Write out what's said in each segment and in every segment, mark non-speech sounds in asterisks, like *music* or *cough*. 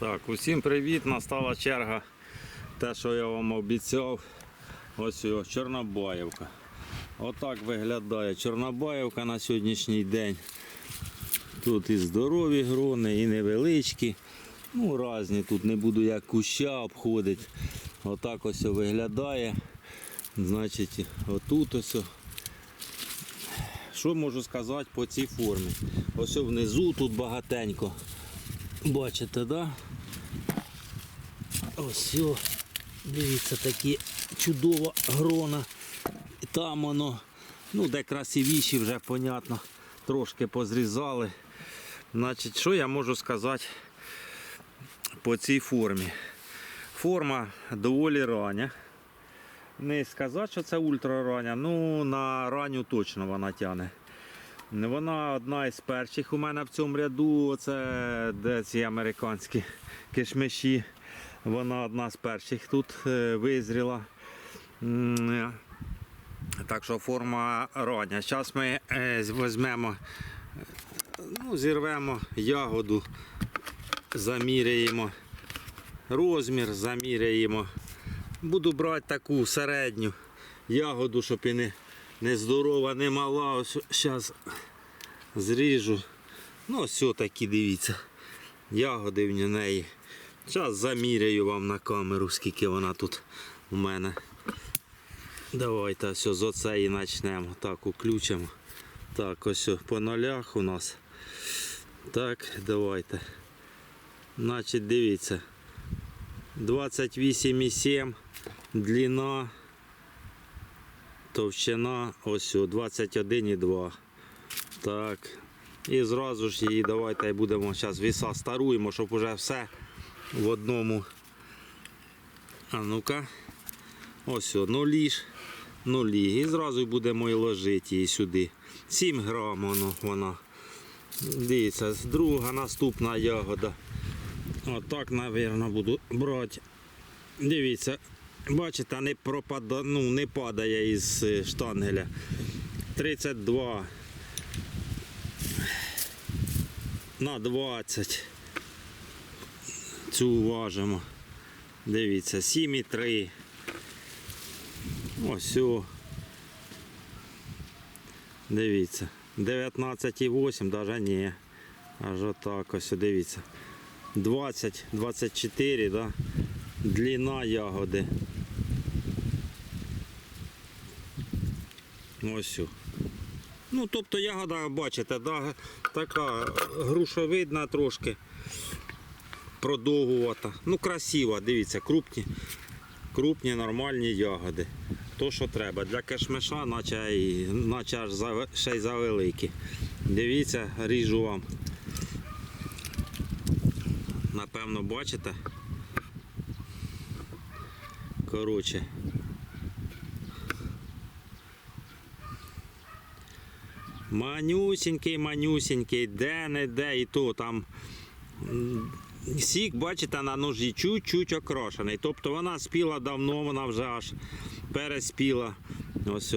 Так, усім привіт, настала черга. Те, що я вам обіцяв. Ось його Чорнобаївка. Отак виглядає Чорнобаївка на сьогоднішній день. Тут і здорові грони, і невеличкі. Ну, різні. Тут не буду як куща обходити. Отак ось виглядає. Значить, отут ось. Що можу сказати по цій формі? Ось внизу тут багатенько. Бачите, да? Ось, о, дивіться, такі чудова грона. Там воно, ну де красивіші вже, понятно, трошки позрізали. Значить, що я можу сказати по цій формі? Форма доволі рання. Не сказати, що це ультрарання, ну на ранню точно вона тягне. Вона одна із перших у мене в цьому ряду. Це де ці американські кишмиші. Вона одна з перших тут е, визріла. Е, Так що форма рання. Зараз ми е, візьмемо, ну, зірвемо ягоду, заміряємо розмір, заміряємо. Буду брати таку середню ягоду, щоб і не, не здорова, не мала. Зараз зріжу. Ну, ось такі дивіться. Ягоди в неї. Зараз заміряю вам на камеру, скільки вона тут у мене. Давайте ось з оцеї почнемо. Так, уключимо. Так, ось по нолях у нас. Так, давайте. Значить, дивіться. 28,7 длина, товщина, ось о, 21,2. Так. І зразу ж її давайте будемо зараз віса старуємо, щоб уже все в одному. А ну-ка. Ось о, нулі ж. Нулі. І зразу будемо і ложити її сюди. 7 грам воно, вона. Дивіться, друга наступна ягода. Отак, мабуть, буду брати. Дивіться, бачите, не пропада, ну, не падає із е, штангеля. 32 на 20. Цю важимо. Дивіться, 7,3. Ось. Дивіться. 19,8, навіть ні. Аж отак ось, дивіться. 20, 24, да? длина ягоди. Ось. Ну, тобто ягода, бачите, да, така грушовидна трошки, продовгувата. Ну, красива, дивіться, крупні, крупні нормальні ягоди. То, що треба. Для кешмиша, наче, наче аж за, ще й завеликі. Дивіться, ріжу вам. Напевно, бачите. Коротше. Манюсінький, манюсінький, де не де і то там. Сік, бачите, на ножі чуть-чуть окрашений. Тобто вона спіла давно, вона вже аж переспіла. Ось.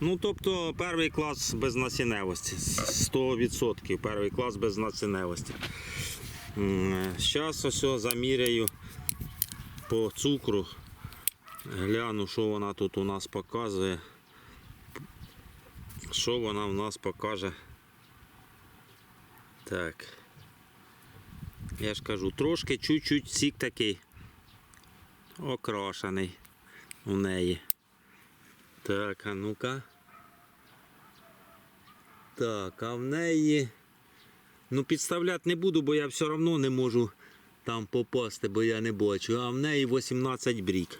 Ну, тобто перший клас без насінневості. 100% перший клас без насінневості. Зараз ось заміряю по цукру. Гляну, що вона тут у нас показує. Що вона в нас покаже? Так. Я ж кажу, трошки чуть-чуть сік такий окрашений у неї. Так, а ну-ка. Так, а в неї. Ну, підставляти не буду, бо я все одно не можу там попасти, бо я не бачу. А в неї 18 брік.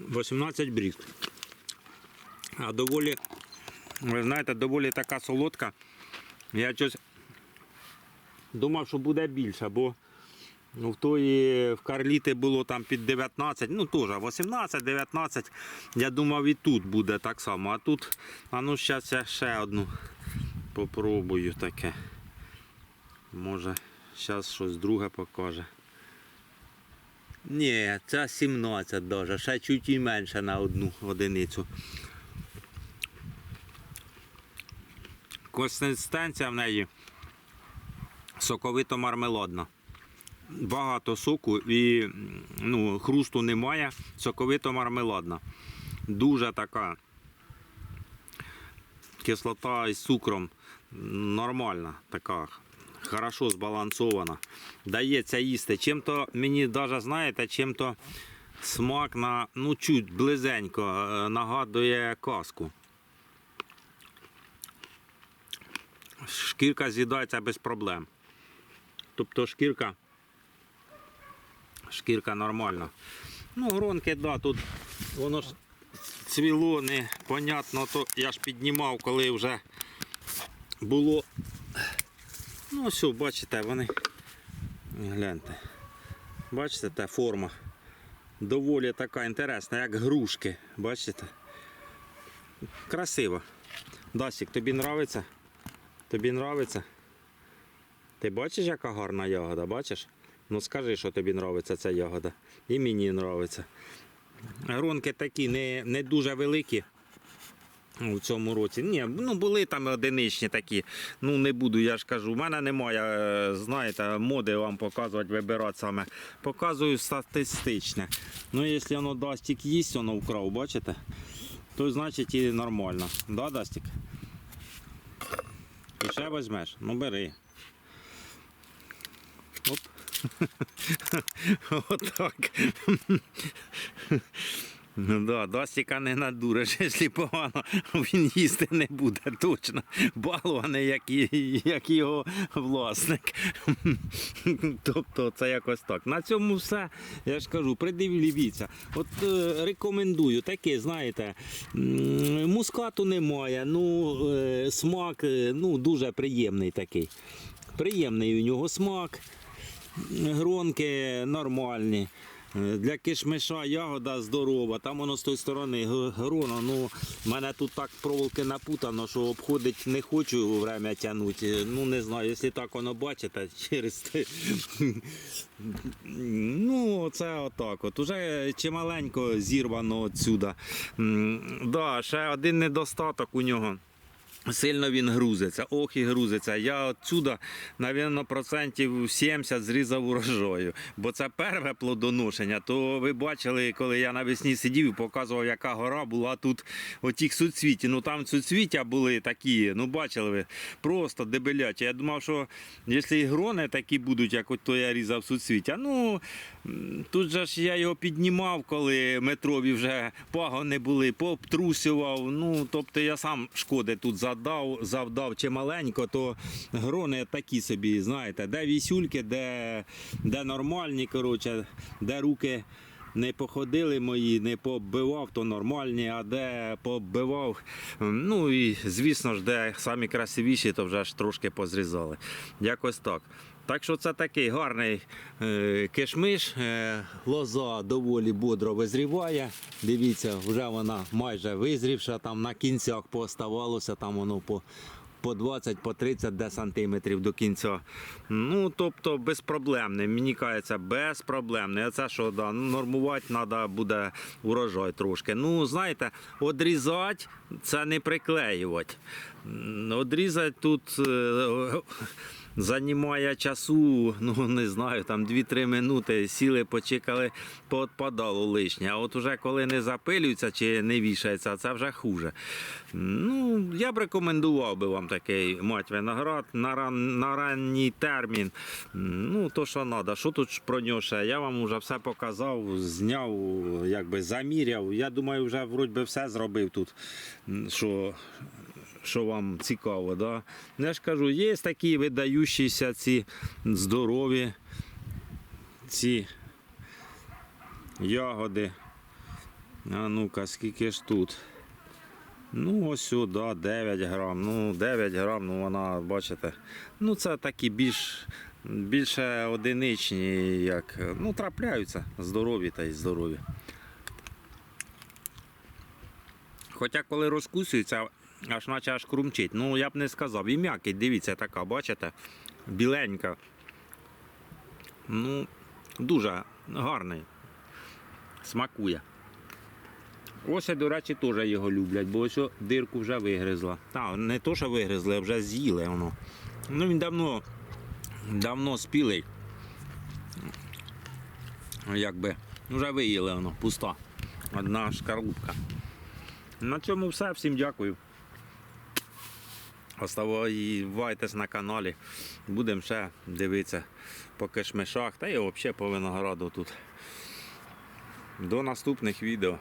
18 брік. А доволі, ви знаєте, доволі така солодка. Я щось думав, що буде більше, бо ну, в тої в Карліти було там під 19, ну теж 18-19. Я думав і тут буде так само. А тут, а ну зараз я ще одну попробую таке. Може, зараз щось друге покаже. Ні, це 17 даже, ще чуть і менше на одну одиницю. Консистенція в неї соковито-мармеладна. багато соку і ну, хрусту немає, соковито мармеладна. Дуже така кислота із цукром нормальна, така, хорошо збалансована. Дається їсти. Чим-то мені навіть знаєте, чим-то смак на ну чуть близенько е, нагадує казку. Шкірка з'їдається без проблем. Тобто шкірка, шкірка нормальна. Ну, гронки, да, тут воно ж цвіло непонятно, то я ж піднімав, коли вже було. Ну, ось, бачите, вони. Гляньте. Бачите, та форма. Доволі така інтересна, як грушки. Бачите? Красиво. Дасік, тобі нравиться? Тобі нравиться? Ти бачиш, яка гарна ягода, бачиш? Ну скажи, що тобі нравиться ця ягода. І мені нравиться. Гронки такі не, не дуже великі у цьому році. Ні, ну були там одиничні такі. Ну не буду, я ж кажу. У мене немає, е, знаєте, моди вам показувати, вибирати саме. Показую статистичне. Ну, якщо воно Дастік їсть, воно вкрав, бачите? То значить і нормально. Да, Дастік? І ще візьмеш? Ну бери. Отак. Ну да, Дастіка не надуриш, якщо погано, він їсти не буде точно. Балуваний, як, як його власник. Тобто це якось так. На цьому все. Я ж кажу, придивіться. От е, рекомендую таке, знаєте, мускату немає, ну е, смак е, ну, дуже приємний такий. Приємний у нього смак. Гронки нормальні. Е, Для кишмиша ягода здорова, там воно з тої сторони грона. Ну, мене тут так проволоки напутано, що обходить не хочу время тягнути. Ну не знаю, якщо так воно бачите, *laughs* через те. Ну, це отак. От. Уже чималенько зірвано отсюда. Да, ще один недостаток у нього. Сильно він грузиться, ох і грузиться. Я отсюда, навірно, процентів 70 зрізав урожаю. Бо це перше плодоношення. То ви бачили, коли я навесні сидів і показував, яка гора була тут отіх суцвіті. Ну там суцвіття були такі, ну бачили ви, просто дебелячі. Я думав, що якщо і грони такі будуть, як от то я різав суцвіття, ну тут же ж я його піднімав, коли метрові вже пагони були, пообтрусював. Ну, тобто я сам шкоди тут задав, завдав чималенько, то грони такі собі, знаєте, де вісюльки, де, де нормальні, коротше, де руки. Не походили мої, не побивав, то нормальні, а де побивав. Ну і звісно ж, де самі красивіші, то вже ж трошки позрізали. Якось так. Так що це такий гарний е, кишмиш. Е, лоза доволі бодро визріває. Дивіться, вже вона майже визрівша, там на кінцях пооставалося, там воно по, по 20, по 30 де сантиметрів до кінця. Ну, тобто безпроблемний. Мені кажеться, безпроблемний. А це що, да, ну, нормувати треба буде урожай трошки. Ну, знаєте, одрізати це не приклеювати. Одрізати тут. Займає часу, ну не знаю, там 2-3 минути сіли, почекали, поотпадало лишнє. А от уже коли не запилюється чи не вішається, це вже хуже. Ну, я б рекомендував би вам такий мать виноград на, ран, на ранній термін. Ну, то що треба. Що тут про нього ще? Я вам вже все показав, зняв, якби заміряв. Я думаю, вже вроді все зробив тут. Що що вам цікаво. Да? Ну, Я ж кажу, є такі видаючіся ці здорові ці ягоди. А ну-ка, скільки ж тут? Ну, ось сюди 9 грам. Ну, 9 грам, ну вона, бачите. Ну, це такі більш, більше одиничні, як. Ну, трапляються здорові та й здорові. Хоча коли розкусується, аж наче аж крумчить. Ну, я б не сказав. І м'який, дивіться, така, бачите? Біленька. Ну, дуже гарний. Смакує. Ось, до речі, теж його люблять, бо ось дирку вже вигризла. Та, не то, що вигризли, а вже з'їли воно. Ну, він давно, давно спілий. якби вже виїли воно, пуста. Одна шкарлупка. На цьому все. Всім дякую. Оставайтесь на каналі. Будемо ще дивитися по кишмишах та й взагалі по винограду тут. До наступних відео.